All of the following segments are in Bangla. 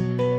বন্ধু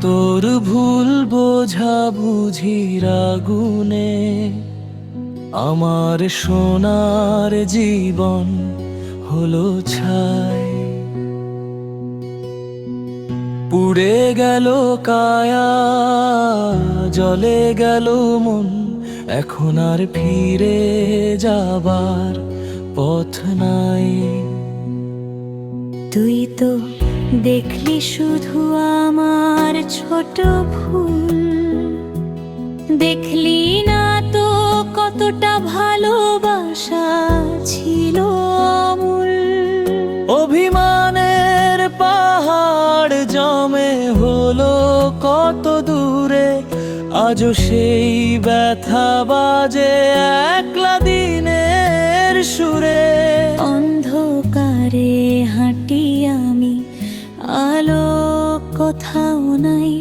তোর ভুল বোঝা বুঝির আগুনে আমার সোনার জীবন হলো ছাই। পুড়ে গেল কায়া, জলে গেল মন, এখন আর ফিরে যাবার পথ নাই। তুই তো দেখলি শুধু আমার ছোট ভুল। দেখলি না তো কতটা ভালোবাসা ছিল আমূল। অভিমানের পাহাড় জমে হলো কত দূরে আজও সেই ব্যথা বাজে একলা দিনের সুরে। অন্ধকারে কোথাও নাই,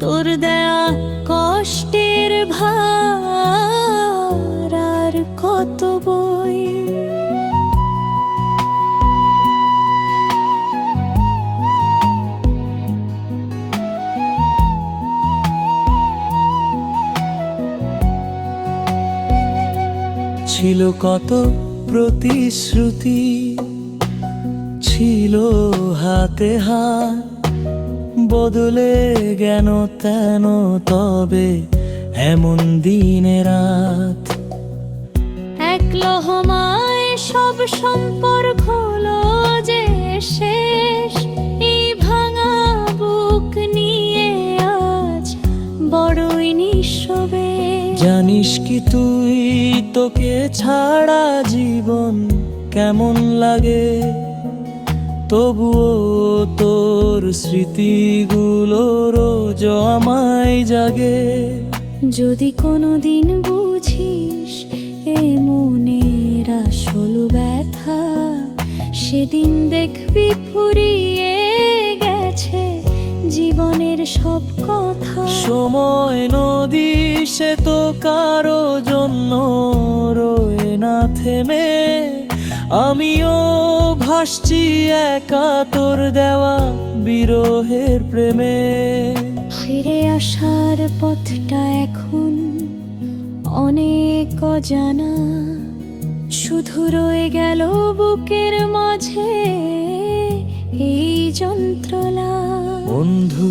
তোর দেয়া কষ্টের ভার আর কত বই? ছিল কত প্রতিশ্রুতি, ছিল হাতে হাত বদলে গেল তেন তবে এমন দিনে রাত। এক লহমায় সব সম্পর্ক হলো যে শেষ। এই ভাঙা বুক নিয়ে আজ বড়ই নিঃসবে জানিস কি তুই তোকে ছাড়া জীবন কেমন লাগে? তবুও তোর স্মৃতিগুলো রোজ আমায় জাগে। যদি কোনোদিন বুঝিস এ মনের আসল ব্যথা সেদিন দেখবি ফুরিয়ে গেছে জীবনের সব কথা। সময় নদী সে তো কারও জন্য রয়ে না থেমে। আমিও ভাসছি একা তোর দেওয়া বিরহের প্রেমে। ফিরে আসার পথটা এখন অনেক অজানা শুধু রয়ে গেল বুকের মাঝে এই যন্ত্রণা। বন্ধু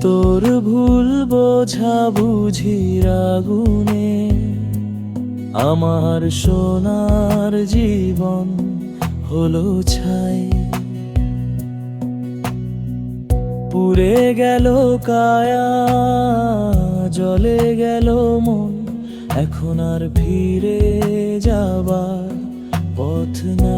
তোর ভুল বোঝা বুঝির আগুনে। আমার সোনার জীবন হলো ছাই। পুরে গেল কায়া জলে গেল মন, এখন আর ফিরে যাবার পথ নাই।